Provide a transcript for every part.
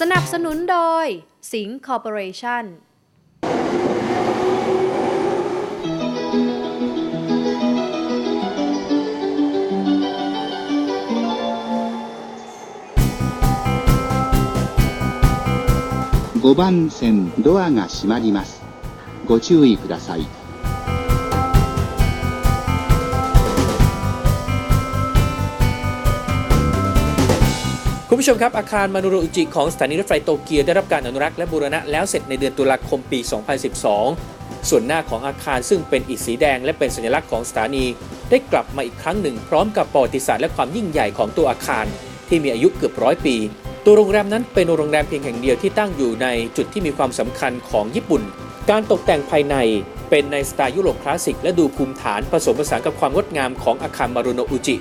สนับสนุนโดยสิงคอร์ปอเรชั่น 5番線ドアが閉まります。ご注意ください。 คุณผู้ชมครับ อาคารมานุโรอุจิของสถานีรถไฟโตเกียวได้รับการอนุรักษ์และบูรณะแล้วเสร็จในเดือนตุลาคมปี 2012 ส่วนหน้าของอาคารซึ่งเป็นอิฐสีแดงและเป็นสัญลักษณ์ของสถานี ได้กลับมาอีกครั้งหนึ่ง พร้อมกับประวัติศาสตร์และความยิ่งใหญ่ของตัวอาคาร ที่มีอายุเกือบร้อยปี ตัวโรงแรมนั้นเป็นโรงแรมเพียงแห่งเดียวที่ตั้งอยู่ในจุดที่มีความสำคัญของญี่ปุ่น การตกแต่งภายในเป็นในสไตล์ยุโรปคลาสสิกและดูภูมิฐานผสมผสานกับความงดงามของอาคารมารุโนอุจิ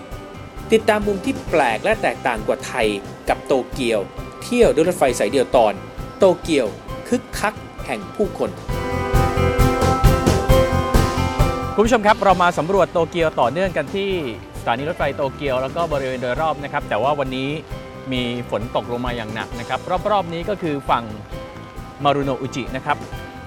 ติดตามมุมที่แปลกและแตกต่างกว่าไทยกับโตเกียว เที่ยวด้วยรถไฟสายเดียวตอน โตเกียวคึกคักแห่งผู้คนคุณผู้ชมครับ เรามาสำรวจโตเกียวต่อเนื่องกันที่สถานีรถไฟโตเกียวแล้วก็บริเวณโดยรอบนะครับ แต่ว่าวันนี้ มีฝนตกลงมาอย่างหนักนะครับ รอบๆนี้ก็คือฝั่งมารุโนอุจินะครับ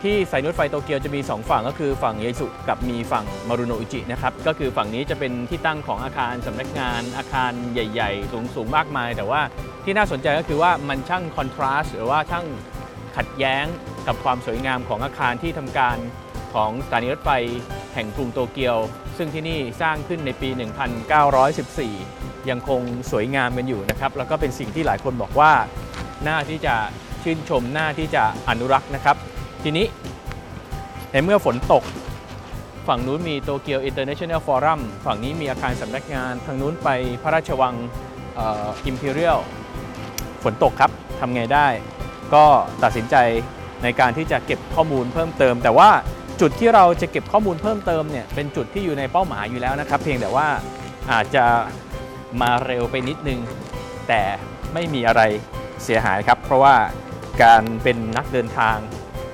ที่สายรถไฟโตเกียวจะมี 2 ฝั่งก็คือฝั่งเยสุกับมีฝั่งมารุโนอุจินะครับก็คือฝั่งนี้จะเป็นที่ตั้งของอาคารสำนักงานอาคารใหญ่ ๆ สูงๆมากมาย แต่ว่าที่น่าสนใจก็คือว่ามันช่างคอนทราสต์หรือว่าช่างขัดแย้งกับความสวยงามของอาคารที่ทำการของสถานีรถไฟ แห่งกรุงโตเกียว ซึ่งที่นี่สร้างขึ้นในปี 1914 ยังคงสวยงามกันอยู่นะครับ แล้วก็เป็นสิ่งที่หลายคนบอกว่าน่าที่จะชื่นชมน่าที่จะอนุรักษ์นะครับ ทีนี้ในเมื่อฝนตก ฝั่งนู้นมีโตเกียวอินเตอร์เนชั่นแนลฟอรัมฝั่งนี้มีอาคารสำนักงาน ทางนู้นไปพระราชวังอิมพีเรียลฝนตกครับทำไงได้ ก็ตัดสินใจในการที่จะเก็บข้อมูลเพิ่มเติม แต่ว่า จุดที่เราจะเก็บข้อมูลเพิ่มเติมเนี่ยเป็นจุดที่อยู่ในเป้าหมายอยู่แล้วนะครับ เพียงแต่ว่าอาจจะมาเร็วไปนิดนึง แต่ไม่มีอะไรเสียหายครับ เพราะว่าการเป็นนักเดินทาง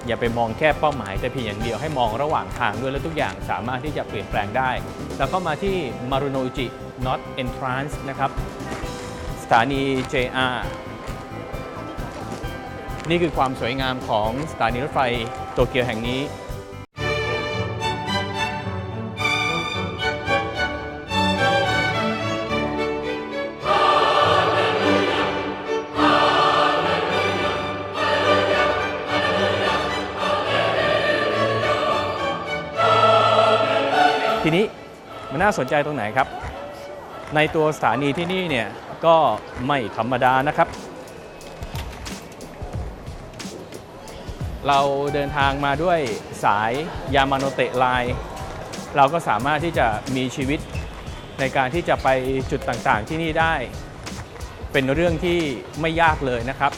อย่าไปมองแค่เป้าหมาย แต่เพียงอย่างเดียวให้มองระหว่างทางด้วยและทุกอย่างสามารถที่จะเปลี่ยนแปลงได้ แล้วก็มาที่มารุโนจิ Not Entrance นะครับสถานี JR นี่คือความสวยงามของสถานีรถไฟโตเกียวแห่งนี้ ทีนี้มันน่าสนใจตรงไหนครับ ในตัวสถานีที่นี่เนี่ยก็ไม่ธรรมดานะครับ เราเดินทางมาด้วยสายยามาโนเตะไลน์เราก็สามารถที่จะมีชีวิตในการที่จะไปจุดต่างๆที่นี่ได้ เป็นเรื่องที่ไม่ยากเลยนะครับ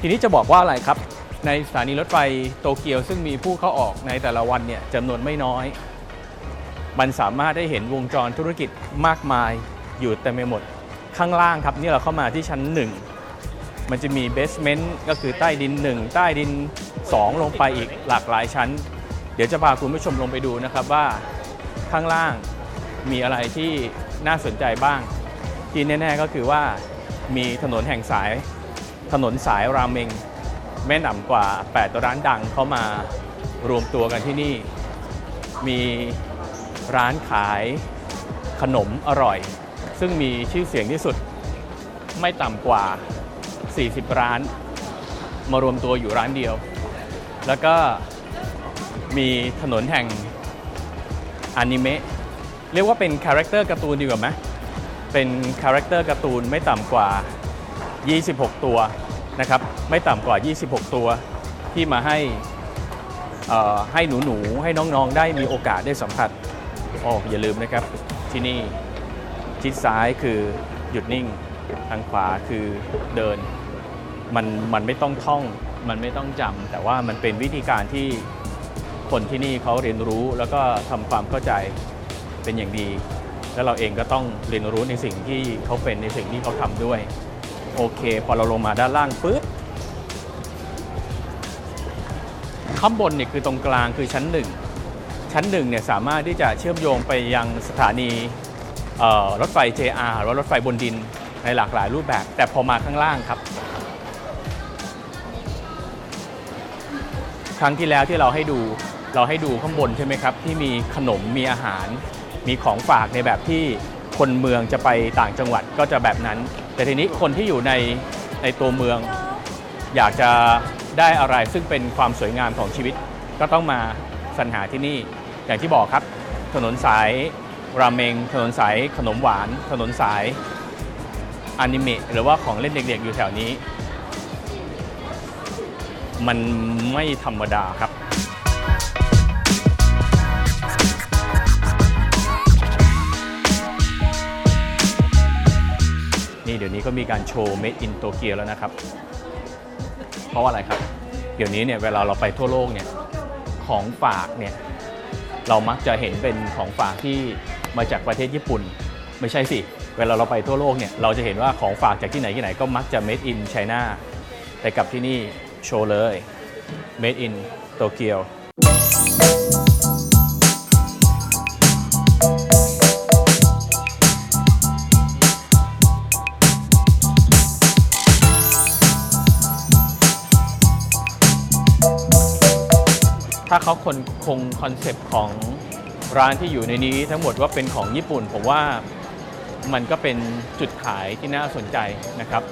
ทีนี้จะบอกว่าอะไรครับ ในสถานีรถไฟโตเกียวซึ่งมีผู้เข้าออกในแต่ละวันเนี่ยจำนวนไม่น้อย มันสามารถได้เห็นวงจรธุรกิจมากมายอยู่เต็มไปหมดข้างล่างครับนี่เราเข้ามาที่ชั้น 1 มันจะมีเบสเมนต์ก็คือใต้ดิน 1 ใต้ดิน 2 ลงไปอีกหลากหลายชั้น เดี๋ยวจะพาคุณผู้ชมลงไปดูนะครับว่าข้างล่างมีอะไรที่น่าสนใจบ้าง ที่แน่ ๆ ก็คือว่ามีถนนแห่งสาย ถนนสายราเมงแม่หนำกว่า 8 ร้านดังเข้ามารวมตัวกันที่นี่ มี ร้านขายขนมอร่อย ซึ่งมีชื่อเสียงที่สุดไม่ต่ำกว่า 40 ร้าน มารวมตัวอยู่ร้านเดียว แล้วก็มีถนนแห่งอนิเมะเรียกว่าเป็นคาแรคเตอร์การ์ตูนดีกว่าไหมเป็นคาแรคเตอร์การ์ตูนไม่ต่ำกว่า 26 ตัวนะครับ ไม่ต่ำกว่า 26 ตัวที่มาให้ให้หนูๆ ให้น้องๆ ได้มีโอกาสได้สัมผัส อ๋ออย่าลืมนะครับที่นี่ชิดซ้ายคือหยุดนิ่งทางขวาคือเดิน มันมันไม่ต้องท่อง มันไม่ต้องจำแต่ว่ามันเป็นวิธีการที่คนที่นี่เขาเรียนรู้แล้วก็ทำความเข้าใจเป็นอย่างดี แล้วเราเองก็ต้องเรียนรู้ในสิ่งที่เขาเป็นในสิ่งที่เขาทำด้วย โอเค พอเราลงมาด้านล่างปุ๊บข้างบนเนี่ยคือตรงกลางคือชั้นหนึ่ง ชั้นหนึ่งเนี่ยสามารถที่จะเชื่อมโยงไปยังสถานีรถไฟ JR หรือรถไฟบนดินในหลากหลายรูปแบบ แต่พอมาข้างล่างครับ ครั้งที่แล้วที่เราให้ดูเราให้ดูข้างบนใช่ไหมครับ ที่มีขนมมีอาหาร มีของฝากในแบบที่คนเมืองจะไปต่างจังหวัดก็จะแบบนั้น แต่ทีนี้คนที่อยู่ในในตัวเมือง อยากจะได้อะไรซึ่งเป็นความสวยงามของชีวิตก็ต้องมา สรรหาที่นี่ อย่างที่บอกครับ ถนนสายราเมง ถนนสายขนมหวาน ถนนสายอนิเมะหรือว่าของเล่นเด็กๆอยู่แถวนี้ มันไม่ธรรมดาครับนี่เดี๋ยวนี้ก็มีการโชว์ Made in Tokyo แล้วนะครับ เพราะว่าอะไรครับ เดี๋ยวนี้เนี่ยเวลาเราไปทั่วโลกเนี่ย ของฝากเนี่ยเรามักจะเห็นเป็นของฝากที่มาจากประเทศญี่ปุ่น ไม่ใช่สิ เวลาเราไปทั่วโลกเนี่ยเราจะเห็นว่าของฝากจากที่ไหนที่ไหนก็มักจะ made in China แต่กับที่นี่โชว์เลย made in Tokyo ถ้า เขาคนคงคอนเซปต์ของร้านที่อยู่ในนี้ทั้งหมดว่าเป็นของญี่ปุ่น ผมว่ามันก็เป็นจุดขายที่น่าสนใจนะครับ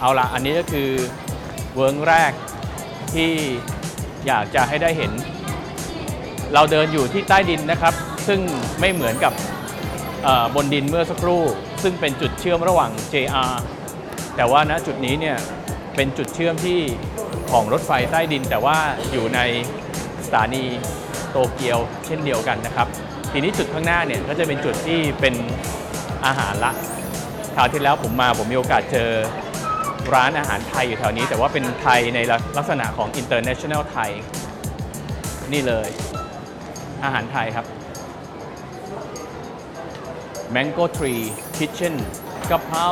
เอาละอันนี้ก็คือเวิร์กแรกที่อยากจะให้ได้เห็น เราเดินอยู่ที่ใต้ดินนะครับ ซึ่งไม่เหมือนกับบนดินเมื่อสักครู่ ซึ่งเป็นจุดเชื่อมระหว่าง JR แต่ว่าณจุดนี้เนี่ยเป็นจุดเชื่อมที่ของรถไฟใต้ดิน แต่ว่าอยู่ใน ถานีโตเกียวเช่นเดียวกันนะครับ ทีนี้จุดข้างหน้าเนี่ยก็จะเป็นจุดที่เป็นอาหารละคราวที่แล้วผมมาผมมีโอกาสเจอร้านอาหารไทยอยู่แถวนี้ แต่ว่าเป็นไทยในลักษณะของ international ไทย นี่เลย อาหารไทยครับ Mango Tree Kitchen กะเพรา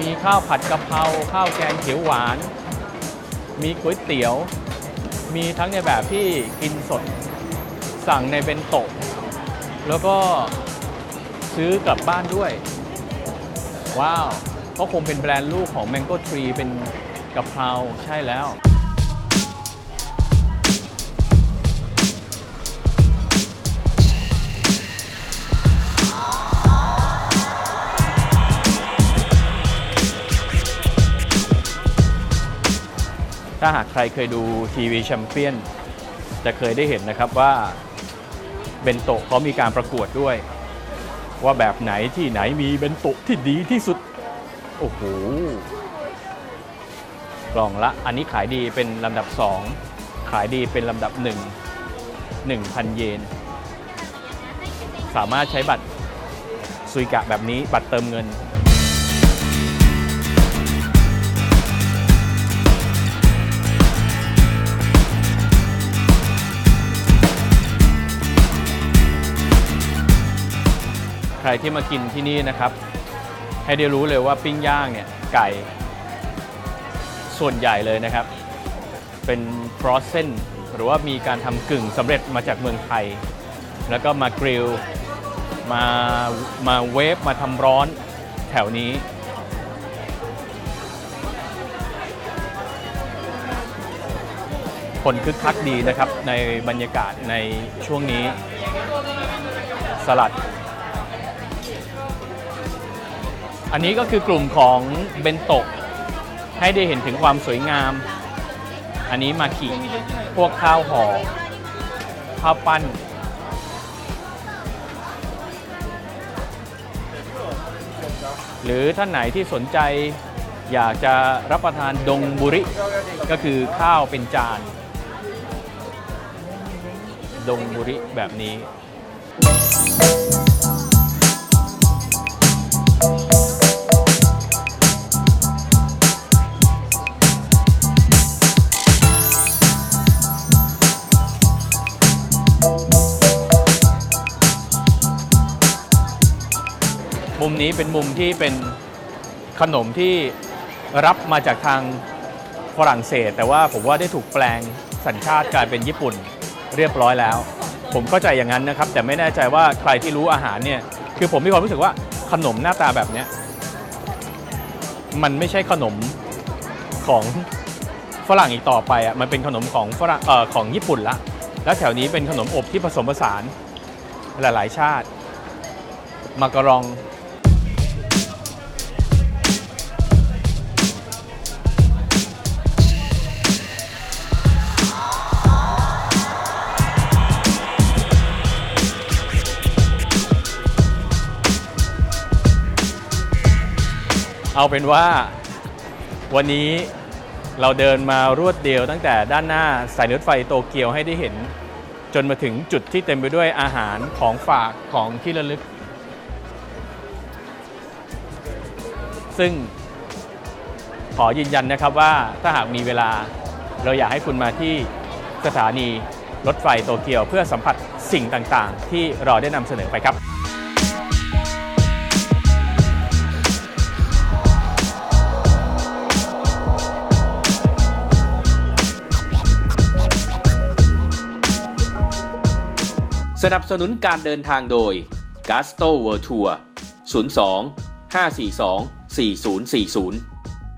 มีข้าวผัดกะเพราข้าวแกงเขียวหวาน มีก๋วยเตี๋ยว มีทั้งในแบบที่กินสด สั่งในเบนโตะแล้วก็ซื้อกลับบ้านด้วย ว้าว ก็คงเป็นแบรนด์ลูกของ Mango Tree เป็นกะเพราใช่แล้ว ถ้าหากใครเคยดูทีวีแชมเปี้ยนจะเคยได้เห็นนะครับว่าเบนโตะเขามีการประกวดด้วย ว่าแบบไหนที่ไหนมีเบนโตะที่ดีที่สุด โอ้โหกล่องละ อันนี้ขายดีเป็นลำดับ 2 ขายดีเป็นลำดับ 1 1,000 เยน สามารถใช้บัตรซุยกะแบบนี้บัตรเติมเงิน รที่มากินที่นี่นะครับ ให้ได้รู้เลยว่าปิ้งย่างเนี่ยไก่ ส่วนใหญ่เลยนะครับ เป็นฟรอสเซนหรือว่ามีการทำกึ่งสำเร็จมาจากเมืองไทย แล้วก็มากริลมามาเวฟมาทำร้อนแถวนี้คนคึกคักดีนะครับในบรรยากาศในช่วงนี้ สลัด อันนี้ก็คือกลุ่มของเบนโตะให้ได้เห็นถึงความสวยงาม อันนี้มากิพวกข้าวห่อข้าวปั้น หรือท่านไหนที่สนใจอยากจะรับประทานดงบุริ ก็คือข้าวเป็นจาน ดงบุริแบบนี้ นี้เป็นมุมที่เป็นขนมที่รับมาจากทางฝรั่งเศส แต่ว่าผมว่าได้ถูกแปลงสัญชาติกลายเป็นญี่ปุ่นเรียบร้อยแล้ว ผมเข้าใจอย่างนั้นนะครับ แต่ไม่แน่ใจว่าใครที่รู้อาหารเนี่ยคือผมมีความรู้สึกว่าขนมหน้าตาแบบนี้มันไม่ใช่ขนมของฝรั่งอีกต่อไปอะมันเป็นขนมของฝรั่งเอ่อของญี่ปุ่นละแล้วแถวนี้เป็นขนมอบที่ผสมผสานหลาย ๆ ชาติ มากรอง เอาเป็นว่าวันนี้เราเดินมารวดเดียวตั้งแต่ด้านหน้าสายรถไฟโตเกียวให้ได้เห็น จนมาถึงจุดที่เต็มไปด้วยอาหารของฝากของที่ระลึก ซึ่งขอยืนยันนะครับว่าถ้าหากมีเวลาเราอยากให้คุณมาที่สถานีรถไฟโตเกียวเพื่อสัมผัสสิ่งต่างๆ ที่เราได้นำเสนอไปครับ สนับสนุนการเดินทางโดย g a s t o World Tour 02 542 4040